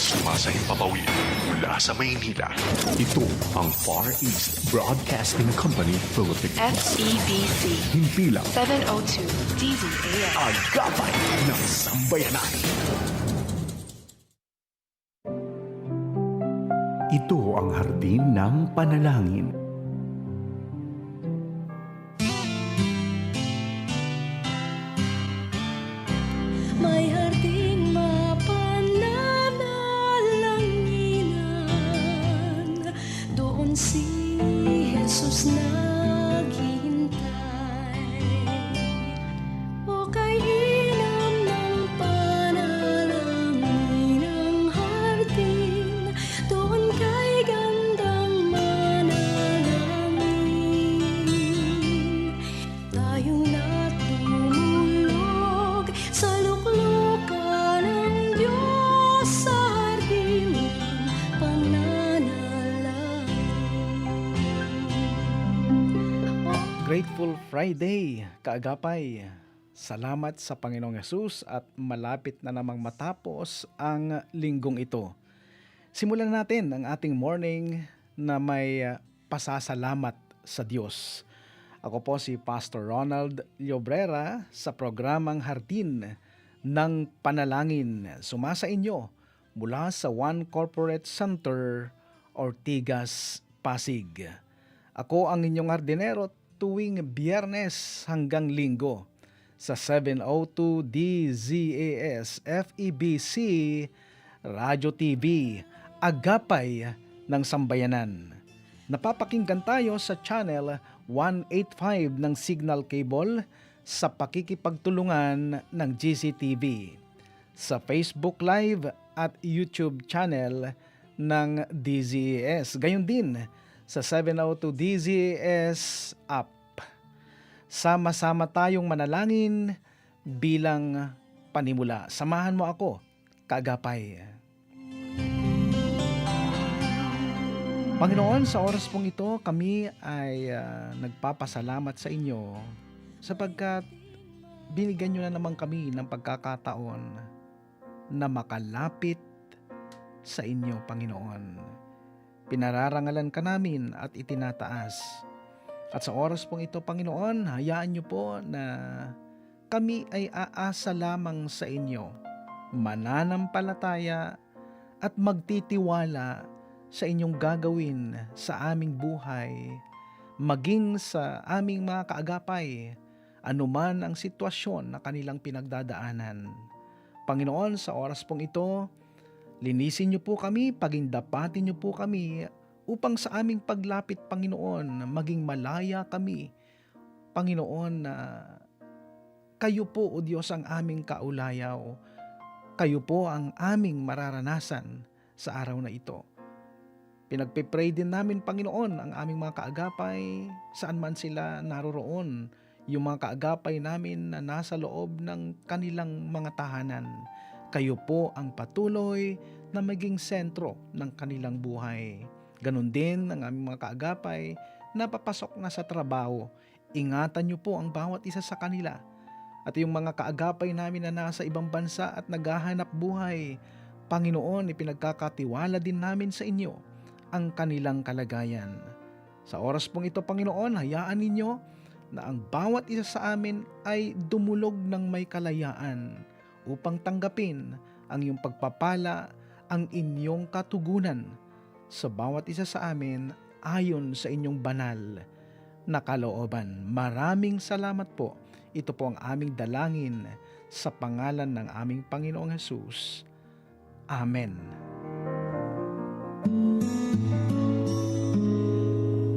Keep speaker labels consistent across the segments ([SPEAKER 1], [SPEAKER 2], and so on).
[SPEAKER 1] Sumasahing papawid mula sa Maynila. Ito ang Far East Broadcasting Company Philippines.
[SPEAKER 2] FEBC
[SPEAKER 1] Himpilang
[SPEAKER 2] 702 DZAM.
[SPEAKER 1] agapay ng sambayanan. Ito ang hardin ng panalangin.
[SPEAKER 3] Friday, kaagapay. Salamat sa Panginoong Yesus at malapit na namang matapos ang linggong ito. Simulan natin ang ating morning na may uh, pasasalamat sa Diyos. Ako po si Pastor Ronald Llobrera sa programang Hardin ng Panalangin. Sumasa inyo mula sa One Corporate Center, Ortigas, Pasig. Ako ang inyong hardinero tuwing biyernes hanggang linggo sa 702 DZAS FEBC Radio TV Agapay ng Sambayanan. Napapakinggan tayo sa channel 185 ng Signal Cable sa pakikipagtulungan ng GCTV, sa Facebook Live at YouTube channel ng DZAS. Gayon din sa 702 DZAS app. Sama-sama tayong manalangin bilang panimula. Samahan mo ako, kagapay. Panginoon, sa oras pong ito, kami ay ah, nagpapasalamat sa inyo sapagkat binigyan nyo na naman kami ng pagkakataon na makalapit sa inyo, Panginoon. Pinararangalan ka namin at itinataas. At sa oras pong ito, Panginoon, hayaan nyo po na kami ay aasa lamang sa inyo, mananampalataya at magtitiwala sa inyong gagawin sa aming buhay, maging sa aming mga kaagapay, anuman ang sitwasyon na kanilang pinagdadaanan. Panginoon, sa oras pong ito, linisin niyo po kami, pagindapatin niyo po kami upang sa aming paglapit, Panginoon, maging malaya kami. Panginoon, na kayo po, O Diyos, ang aming kaulayaw. Kayo po ang aming mararanasan sa araw na ito. Pinagpipray din namin, Panginoon, ang aming mga kaagapay, saan man sila naroroon, yung mga kaagapay namin na nasa loob ng kanilang mga tahanan. Kayo po ang patuloy na maging sentro ng kanilang buhay. Ganon din ang aming mga kaagapay na papasok na sa trabaho. Ingatan niyo po ang bawat isa sa kanila. At yung mga kaagapay namin na nasa ibang bansa at naghahanap buhay, Panginoon, ipinagkakatiwala din namin sa inyo ang kanilang kalagayan. Sa oras pong ito, Panginoon, hayaan ninyo na ang bawat isa sa amin ay dumulog ng may kalayaan upang tanggapin ang iyong pagpapala, ang inyong katugunan sa bawat isa sa amin ayon sa inyong banal na kalooban. Maraming salamat po. Ito po ang aming dalangin sa pangalan ng aming Panginoong Hesus. Amen.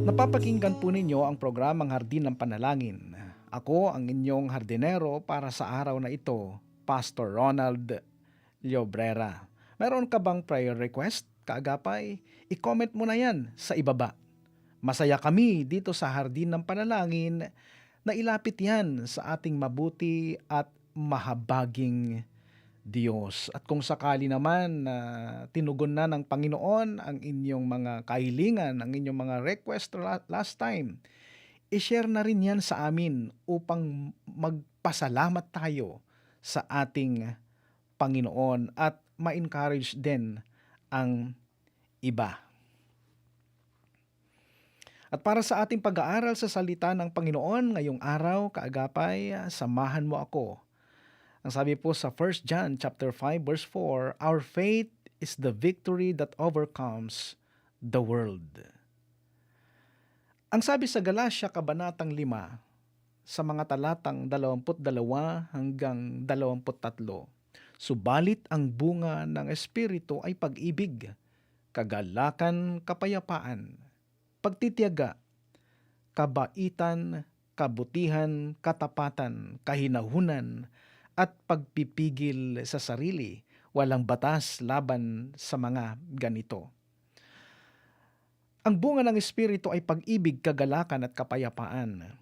[SPEAKER 3] Napapakinggan po ninyo ang programang Hardin ng Panalangin. Ako ang inyong hardinero para sa araw na ito, Pastor Ronald Llobrera. Meron ka bang prayer request, kaagapay? I-comment mo na yan sa ibaba. Masaya kami dito sa Hardin ng Panalangin na ilapit yan sa ating mabuti at mahabaging Diyos. At kung sakali naman na tinugon na ng Panginoon ang inyong mga kahilingan, ang inyong mga request la- last time, i-share na rin yan sa amin upang magpasalamat tayo sa ating Panginoon at ma-encourage din ang iba. At para sa ating pag-aaral sa salita ng Panginoon ngayong araw, kaagapay, samahan mo ako. Ang sabi po sa 1 John chapter 5 verse 4, Our faith is the victory that overcomes the world. Ang sabi sa Galatia kabanatang 5 sa mga talatang 22 hanggang 23, Subalit ang bunga ng Espiritu ay pag-ibig, kagalakan, kapayapaan, pagtitiyaga, kabaitan, kabutihan, katapatan, kahinahunan, at pagpipigil sa sarili. Walang batas laban sa mga ganito. Ang bunga ng Espiritu ay pag-ibig, kagalakan at kapayapaan.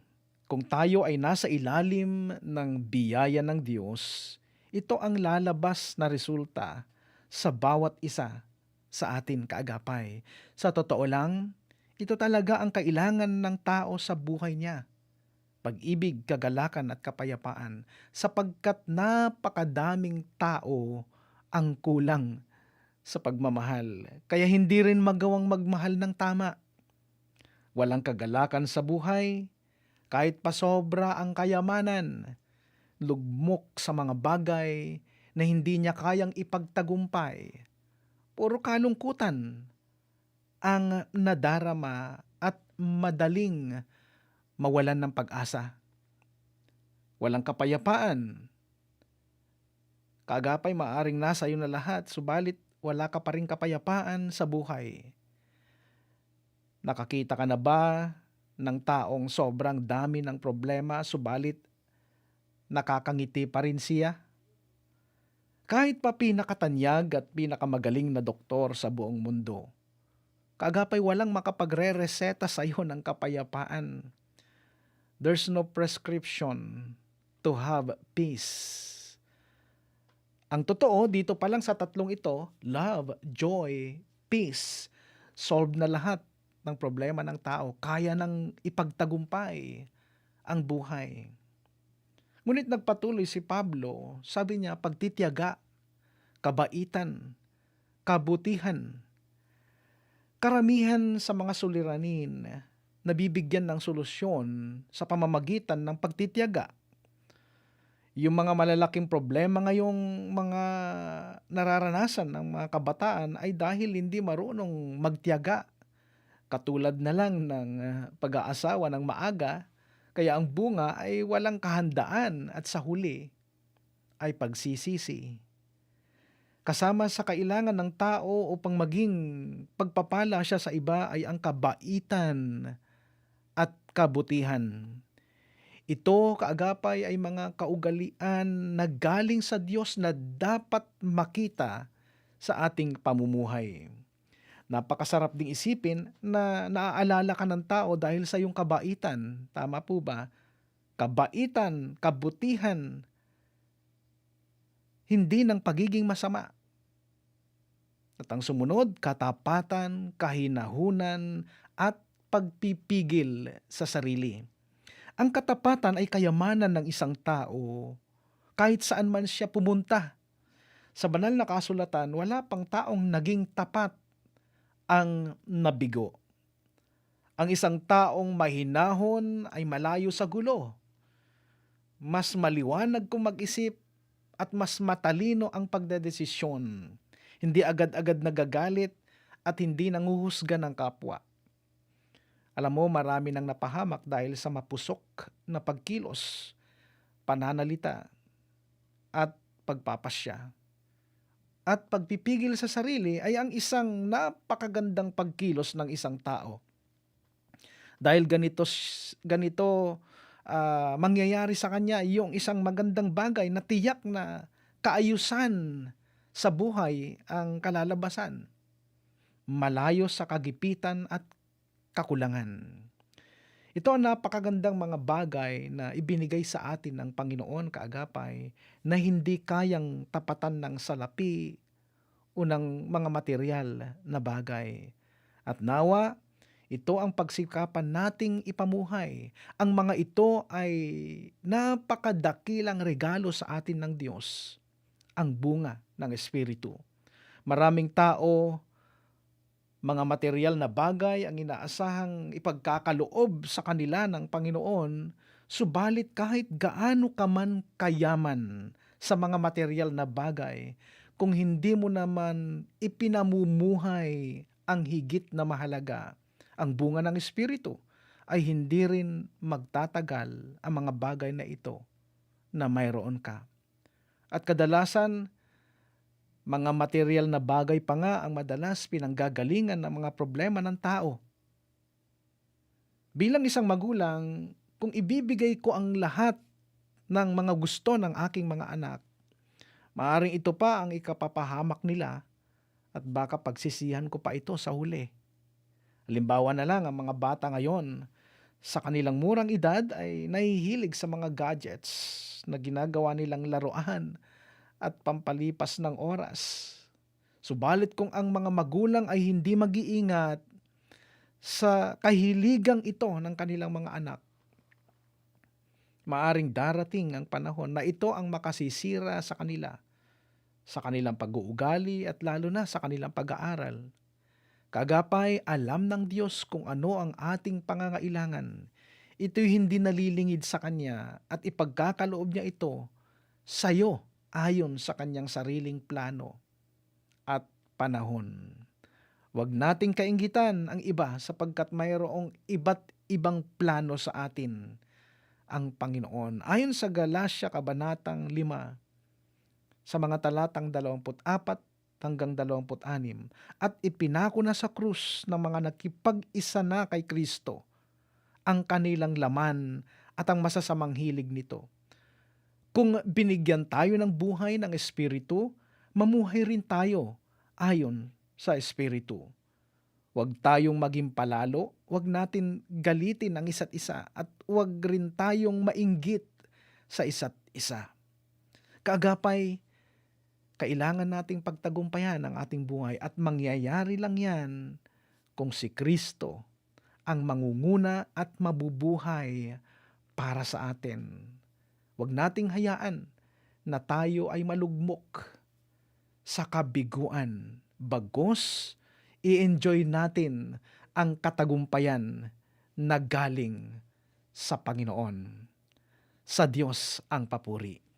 [SPEAKER 3] Kung tayo ay nasa ilalim ng biyaya ng Diyos, ito ang lalabas na resulta sa bawat isa sa atin kaagapay. Sa totoo lang, ito talaga ang kailangan ng tao sa buhay niya. Pag-ibig, kagalakan at kapayapaan sapagkat napakadaming tao ang kulang sa pagmamahal. Kaya hindi rin magawang magmahal ng tama. Walang kagalakan sa buhay, kahit pa sobra ang kayamanan, lugmok sa mga bagay na hindi niya kayang ipagtagumpay. Puro kalungkutan ang nadarama at madaling mawalan ng pag-asa. Walang kapayapaan. Kagapay maaring nasa iyo na lahat, subalit wala ka pa rin kapayapaan sa buhay. Nakakita ka na ba ng taong sobrang dami ng problema, subalit nakakangiti pa rin siya? Kahit pa pinakatanyag at pinakamagaling na doktor sa buong mundo, kagapay walang makapagre-reseta sa iyo ng kapayapaan. There's no prescription to have peace. Ang totoo, dito pa lang sa tatlong ito, love, joy, peace, solve na lahat ng problema ng tao. Kaya nang ipagtagumpay ang buhay. Ngunit nagpatuloy si Pablo, sabi niya, pagtitiyaga, kabaitan, kabutihan. Karamihan sa mga suliranin, nabibigyan ng solusyon sa pamamagitan ng pagtitiyaga. Yung mga malalaking problema ngayong mga nararanasan ng mga kabataan ay dahil hindi marunong magtiyaga. Katulad na lang ng ah, pag-aasawa ng maaga, kaya ang bunga ay walang kahandaan at sa huli ay pagsisisi. Kasama sa kailangan ng tao upang maging pagpapala siya sa iba ay ang kabaitan at kabutihan. Ito, kaagapay, ay mga kaugalian na galing sa Diyos na dapat makita sa ating pamumuhay. Napakasarap ding isipin na naaalala ka ng tao dahil sa iyong kabaitan. Tama po ba? Kabaitan, kabutihan, hindi ng pagiging masama. At ang sumunod, katapatan, kahinahunan, at pagpipigil sa sarili. Ang katapatan ay kayamanan ng isang tao kahit saan man siya pumunta. Sa banal na kasulatan, wala pang taong naging tapat ang nabigo. Ang isang taong mahinahon ay malayo sa gulo. Mas maliwanag kung mag-isip at mas matalino ang pagdedesisyon. Hindi agad-agad nagagalit at hindi nanguhusga ng kapwa. Alam mo, marami nang napahamak dahil sa mapusok na pagkilos, pananalita, at pagpapasya. At pagpipigil sa sarili ay ang isang napakagandang pagkilos ng isang tao. Dahil ganito, ganito ah, mangyayari sa kanya yung isang magandang bagay na tiyak na kaayusan sa buhay ang kalalabasan. Malayo sa kagipitan at kakulangan. Ito ang napakagandang mga bagay na ibinigay sa atin ng Panginoon kaagapay na hindi kayang tapatan ng salapi o ng mga material na bagay. At nawa, ito ang pagsikapan nating ipamuhay. Ang mga ito ay napakadakilang regalo sa atin ng Diyos, ang bunga ng Espiritu. Maraming tao, mga material na bagay ang inaasahang ipagkakaloob sa kanila ng Panginoon, subalit kahit gaano ka man kayaman sa mga material na bagay, kung hindi mo naman ipinamumuhay ang higit na mahalaga, ang bunga ng Espiritu, ay hindi rin magtatagal ang mga bagay na ito na mayroon ka. At kadalasan, mga material na bagay pa nga ang madalas pinanggagalingan ng mga problema ng tao. Bilang isang magulang, kung ibibigay ko ang lahat ng mga gusto ng aking mga anak, maaring ito pa ang ikapapahamak nila at baka pagsisihan ko pa ito sa huli. Halimbawa na lang ang mga bata ngayon, sa kanilang murang edad ay nahihilig sa mga gadgets na ginagawa nilang laruan at pampalipas ng oras. Subalit kung ang mga magulang ay hindi mag-iingat sa kahiligang ito ng kanilang mga anak, maaring darating ang panahon na ito ang makasisira sa kanila, sa kanilang pag-uugali at lalo na sa kanilang pag-aaral. Kagapay, alam ng Diyos kung ano ang ating pangangailangan. Ito'y hindi nalilingid sa Kanya at ipagkakaloob niya ito sa iyo ayon sa Kanyang sariling plano at panahon. Huwag nating kainggitan ang iba sapagkat mayroong iba't ibang plano sa atin ang Panginoon. Ayon sa Galatia Kabanatang 5, sa mga talatang 24 hanggang 26 at ipinako na sa krus ng mga nakipag-isa na kay Kristo ang kanilang laman at ang masasamang hilig nito. Kung binigyan tayo ng buhay ng Espiritu, mamuhay rin tayo ayon sa Espiritu. Huwag tayong maging palalo, huwag natin galitin ang isa't isa at huwag rin tayong mainggit sa isa't isa. Kaagapay, kailangan nating pagtagumpayan ang ating buhay at mangyayari lang yan kung si Kristo ang mangunguna at mabubuhay para sa atin. Huwag nating hayaan na tayo ay malugmok sa kabiguan. Bagos, i-enjoy natin ang katagumpayan na galing sa Panginoon. Sa Diyos ang papuri.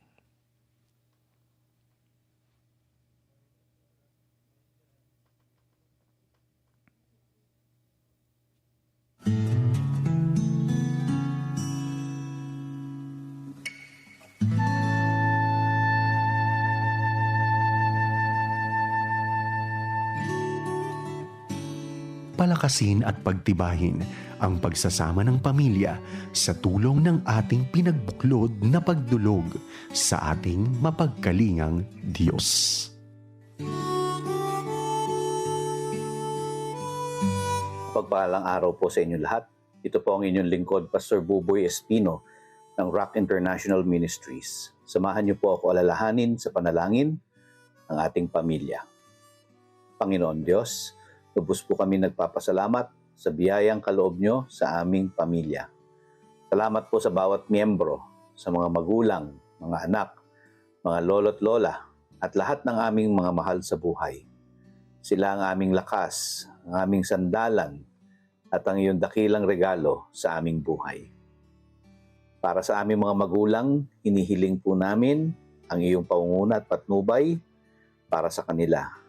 [SPEAKER 1] Palakasin at pagtibayin ang pagsasama ng pamilya sa tulong ng ating pinagbuklod na pagdulog sa ating mapagkalingang Diyos.
[SPEAKER 4] Pagpalang araw po sa inyo lahat. Ito po ang inyong lingkod, Pastor Buboy Espino ng Rock International Ministries. Samahan niyo po ako alalahanin sa panalangin ng ating pamilya. Panginoon Diyos, lubos po kami nagpapasalamat sa biyayang kaloob niyo sa aming pamilya. Salamat po sa bawat miyembro, sa mga magulang, mga anak, mga lolo't lola, at lahat ng aming mga mahal sa buhay. Sila ang aming lakas, ang aming sandalan, at ang iyong dakilang regalo sa aming buhay. Para sa aming mga magulang, hinihiling po namin ang iyong paunguna at patnubay para sa kanila.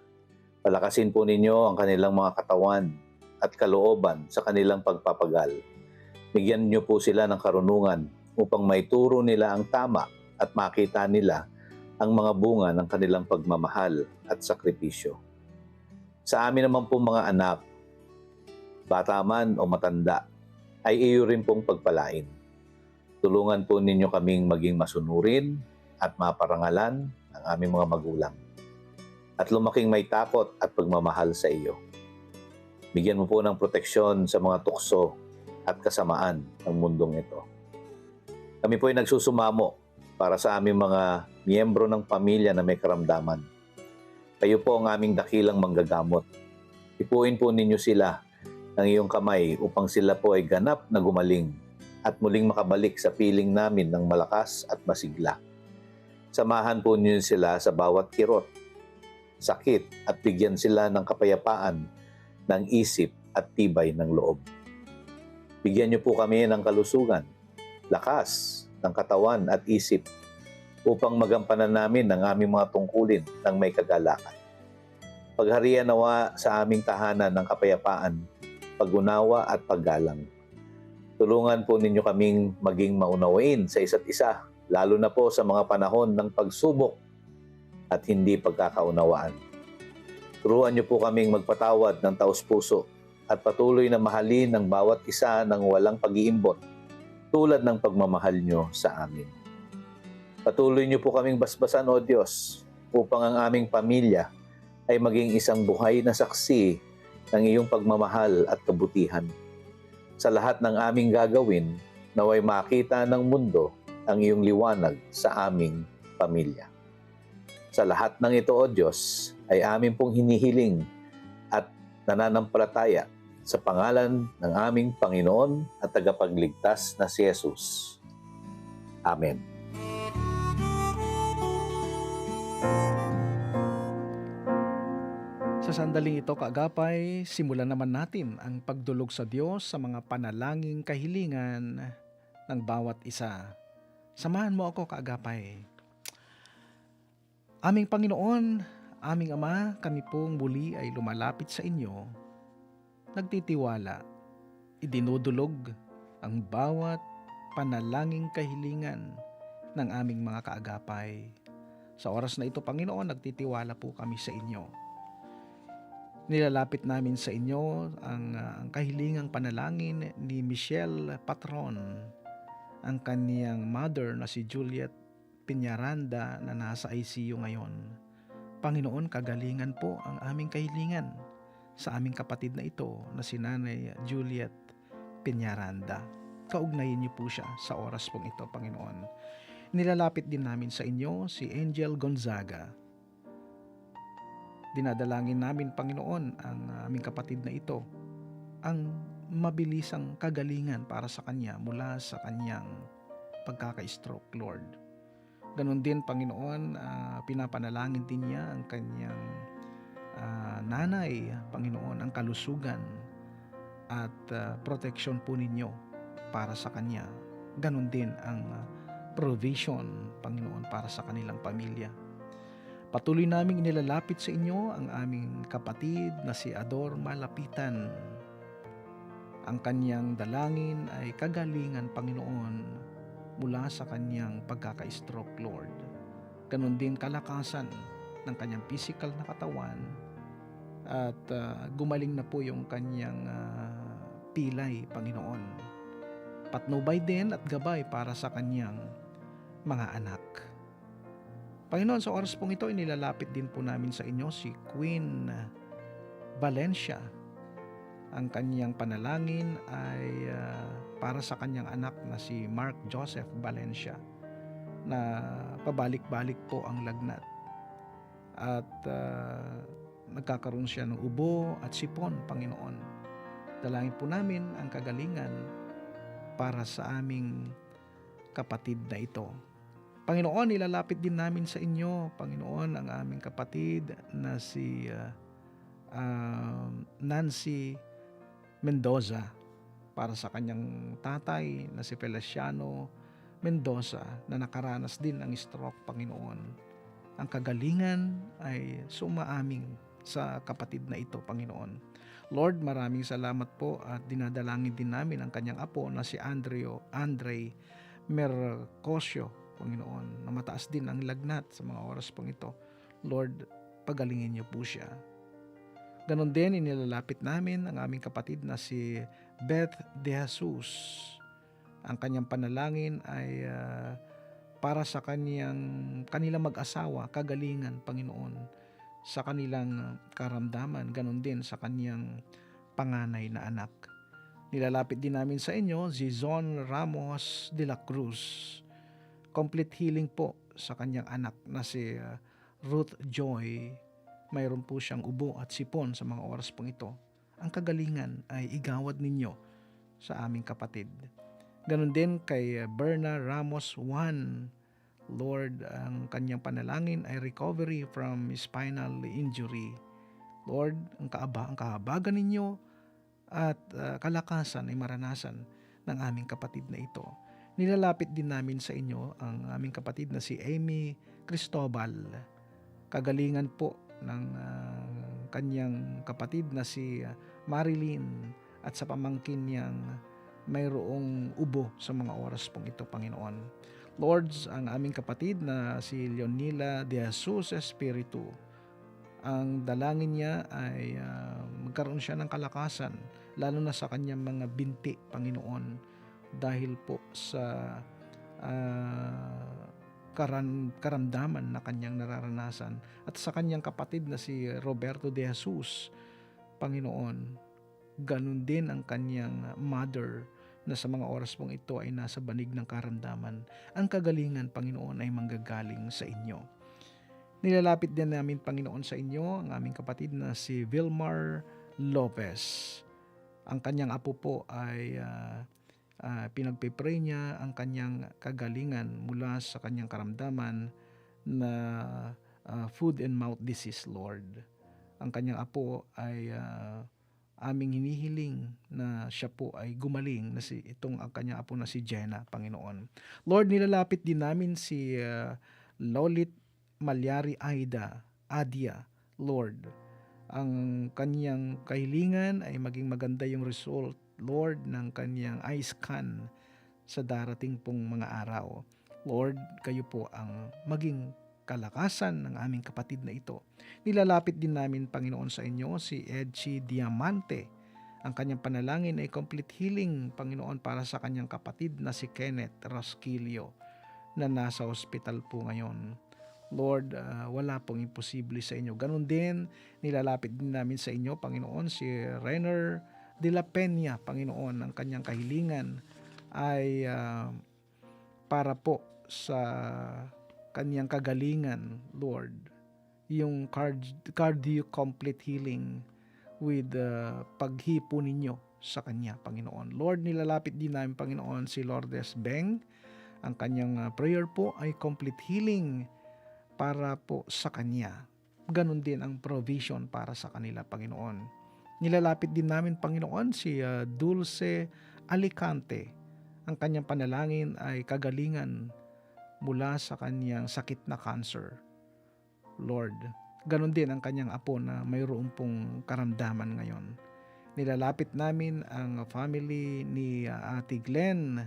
[SPEAKER 4] Palakasin po ninyo ang kanilang mga katawan at kalooban sa kanilang pagpapagal. Bigyan niyo po sila ng karunungan upang maituro nila ang tama at makita nila ang mga bunga ng kanilang pagmamahal at sakripisyo. Sa amin naman po mga anak, bata man o matanda, ay iyo rin pong pagpalain. Tulungan po ninyo kaming maging masunurin at maparangalan ng aming mga magulang. At lumaking may takot at pagmamahal sa iyo. Bigyan mo po ng proteksyon sa mga tukso at kasamaan ng mundong ito. Kami po ay nagsusumamo para sa aming mga miyembro ng pamilya na may karamdaman. Kayo po ang aming dakilang manggagamot. Ipuin po ninyo sila ng iyong kamay upang sila po ay ganap na gumaling at muling makabalik sa piling namin ng malakas at masigla. Samahan po ninyo sila sa bawat kirot, sakit at bigyan sila ng kapayapaan ng isip at tibay ng loob. Bigyan niyo po kami ng kalusugan, lakas ng katawan at isip upang magampanan namin ang aming mga tungkulin ng may kagalakan. Pagharian nawa sa aming tahanan ng kapayapaan, pag-unawa at paggalang. Tulungan po ninyo kaming maging maunawain sa isa't isa, lalo na po sa mga panahon ng pagsubok at hindi pagkakaunawaan. Turuan niyo po kaming magpatawad ng taus-puso at patuloy na mahalin ng bawat isa ng walang pag-iimbot tulad ng pagmamahal niyo sa amin. Patuloy niyo po kaming basbasan, O Diyos, upang ang aming pamilya ay maging isang buhay na saksi ng iyong pagmamahal at kabutihan. Sa lahat ng aming gagawin, naway makita ng mundo ang iyong liwanag sa aming pamilya. Sa lahat ng ito, O Diyos, ay amin pong hinihiling at nananampalataya sa pangalan ng aming Panginoon at tagapagligtas na si Jesus. Amen.
[SPEAKER 3] Sa sandaling ito, kaagapay, simulan naman natin ang pagdulog sa Diyos sa mga panalangin kahilingan ng bawat isa. Samahan mo ako, kaagapay. Aming Panginoon, aming Ama, kami pong muli ay lumalapit sa inyo. Nagtitiwala, idinudulog ang bawat panalangin kahilingan ng aming mga kaagapay. Sa oras na ito, Panginoon, nagtitiwala po kami sa inyo. Nilalapit namin sa inyo ang, ah, ang kahilingang panalangin ni Michelle Patron, ang kaniyang mother na si Juliet Piñaranda na nasa ICU ngayon. Panginoon, kagalingan po ang aming kahilingan sa aming kapatid na ito na si Nanay Juliet Piñaranda. Kaugnayin niyo po siya sa oras pong ito, Panginoon. Nilalapit din namin sa inyo si Angel Gonzaga, dinadalangin namin Panginoon ang aming kapatid na ito ang mabilisang kagalingan para sa kanya mula sa kanyang pagkaka-stroke, Lord. Ganon din, Panginoon, ah, pinapanalangin din niya ang kanyang ah, nanay, Panginoon, ang kalusugan at ah, protection po ninyo para sa kanya. Ganon din ang ah, provision, Panginoon, para sa kanilang pamilya. Patuloy naming nilalapit sa inyo ang aming kapatid na si Ador Malapitan. Ang kanyang dalangin ay kagalingan, Panginoon, mula sa kanyang pagkaka-stroke, Lord. Ganon din kalakasan ng kanyang physical na katawan at ah, gumaling na po yung kanyang ah, pilay, Panginoon. Patnubay din at gabay para sa kanyang mga anak. Panginoon, sa oras pong ito, inilalapit din po namin sa inyo si Queen Valencia. Ang kanyang panalangin ay ah, para sa kanyang anak na si Mark Joseph Valencia na pabalik-balik po ang lagnat. At ah, nagkakaroon siya ng ubo at sipon, Panginoon. Dalangin po namin ang kagalingan para sa aming kapatid na ito. Panginoon, ilalapit din namin sa inyo, Panginoon, ang aming kapatid na si uh, um, Nancy Mendoza para sa kanyang tatay na si Feliciano Mendoza na nakaranas din ng stroke, Panginoon. Ang kagalingan ay sumaaming sa kapatid na ito, Panginoon. Lord, maraming salamat po at dinadalangin din namin ang kanyang apo na si Andreo, Andre Mercosio, Panginoon, na mataas din ang lagnat sa mga oras pong ito. Lord, pagalingin niyo po siya. Ganon din, inilalapit namin ang aming kapatid na si Beth De Jesus. Ang kanyang panalangin ay ah, para sa kanyang kanilang mag-asawa, kagalingan, Panginoon, sa kanilang karamdaman, ganon din sa kanyang panganay na anak. Nilalapit din namin sa inyo si Zon Ramos de la Cruz complete healing po sa kanyang anak na si uh, Ruth Joy. Mayroon po siyang ubo at sipon sa mga oras pong ito. Ang kagalingan ay igawad ninyo sa aming kapatid. Ganon din kay uh, Berna Ramos Juan Lord, ang kanyang panalangin ay recovery from spinal injury. Lord, ang, kaaba, ang kahabagan ninyo at ah, kalakasan ay maranasan ng aming kapatid na ito. Nilalapit din namin sa inyo ang aming kapatid na si Amy Cristobal. Kagalingan po ng ah, kanyang kapatid na si ah, Marilyn at sa pamangkin niyang mayroong ubo sa mga oras pong ito, Panginoon. Lords, ang aming kapatid na si Leonila de Jesus Espiritu, ang dalangin niya ay ah, magkaroon siya ng kalakasan, lalo na sa kanyang mga binti, Panginoon, dahil po sa ah, karan, karamdaman na kanyang nararanasan at sa kanyang kapatid na si Roberto de Jesus, Panginoon, ganun din ang kanyang mother na sa mga oras pong ito ay nasa banig ng karamdaman. Ang kagalingan, Panginoon, ay manggagaling sa inyo. Nilalapit din namin, Panginoon, sa inyo ang aming kapatid na si Vilmar Lopez. Ang kanyang apo po ay uh, pinagpipray niya ang kanyang kagalingan mula sa kanyang karamdaman na ah, food and mouth disease, Lord. Ang kanyang apo ay ah, aming hinihiling na siya po ay gumaling na si itong ang kanyang apo na si Jenna, Panginoon. Lord, nilalapit din namin si ah, Lolit Malyari Aida Adia, Lord. Ang kanyang kahilingan ay maging maganda yung result, Lord, ng kanyang eye scan sa darating pong mga araw. Lord, kayo po ang maging kalakasan ng aming kapatid na ito. Nilalapit din namin, Panginoon, sa inyo si Edchi Diamante. Ang kanyang panalangin ay complete healing, Panginoon, para sa kanyang kapatid na si Kenneth Rasquilio na nasa ospital po ngayon. Lord, ah, wala pong imposible sa inyo. Ganon din, nilalapit din namin sa inyo, Panginoon, si Renner de la Peña, Panginoon, ang kanyang kahilingan ay ah, para po sa kanyang kagalingan, Lord. Yung card- cardio complete healing with uh, paghipo ninyo sa kanya, Panginoon. Lord, nilalapit din namin, Panginoon, si Lourdes Beng. Ang kanyang uh, prayer po ay complete healing para po sa kanya. Ganon din ang provision para sa kanila, Panginoon. Nilalapit din namin, Panginoon, si uh, Dulce Alicante. Ang kanyang panalangin ay kagalingan mula sa kanyang sakit na cancer. Lord, ganon din ang kanyang apo na mayroon pong karamdaman ngayon. Nilalapit namin ang family ni uh, Ate Glenn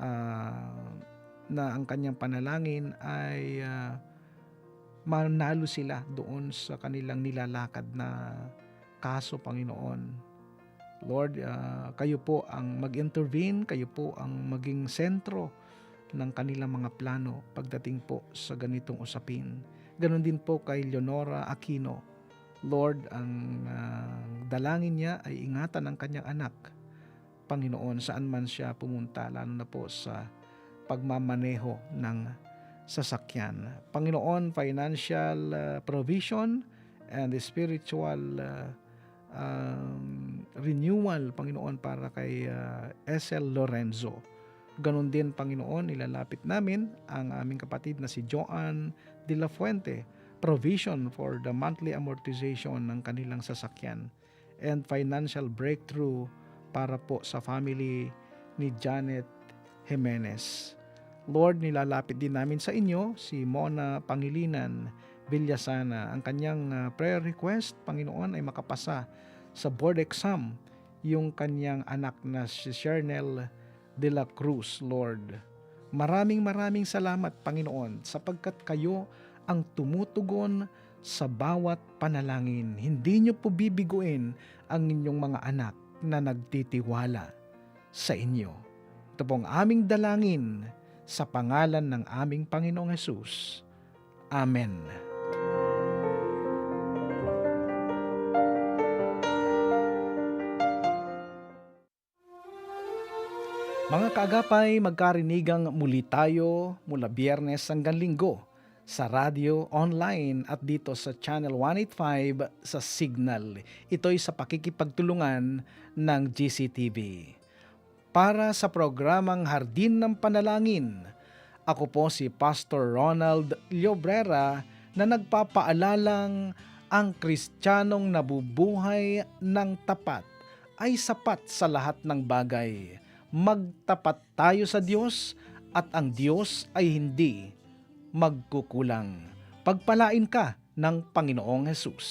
[SPEAKER 3] ah, na ang kanyang panalangin ay ah, manalo sila doon sa kanilang nilalakad na kaso, Panginoon. Lord, ah, kayo po ang mag-intervene, kayo po ang maging sentro ng kanilang mga plano pagdating po sa ganitong usapin. Ganon din po kay Leonora Aquino. Lord, ang ah, dalangin niya ay ingatan ang kanyang anak. Panginoon, saan man siya pumunta, lalo na po sa pagmamaneho ng sasakyan. Panginoon, financial ah, provision and spiritual ah, um, renewal, Panginoon, para kay ah, S.L. Lorenzo. Ganon din, Panginoon, ilalapit namin ang aming kapatid na si Joan de la Fuente, provision for the monthly amortization ng kanilang sasakyan and financial breakthrough para po sa family ni Janet Jimenez. Lord, nilalapit din namin sa inyo si Mona Pangilinan Villasana. Ang kanyang ah, prayer request, Panginoon, ay makapasa sa board exam yung kanyang anak na si Shernel de la Cruz, Lord. Maraming maraming salamat, Panginoon, sapagkat kayo ang tumutugon sa bawat panalangin. Hindi nyo po bibiguin ang inyong mga anak na nagtitiwala sa inyo. Ito pong aming dalangin sa pangalan ng aming Panginoong Hesus. Amen. Mga kaagapay, magkarinigang muli tayo mula biyernes hanggang linggo sa radio, online at dito sa Channel 185 sa Signal. Ito'y sa pakikipagtulungan ng GCTV. Para sa programang Hardin ng Panalangin, Ako po si Pastor Ronald Llobrera na nagpapaalalang ang kristyanong nabubuhay ng tapat ay sapat sa lahat ng bagay. Magtapat tayo sa Diyos at ang Diyos ay hindi magkukulang. Pagpalain ka ng Panginoong Hesus.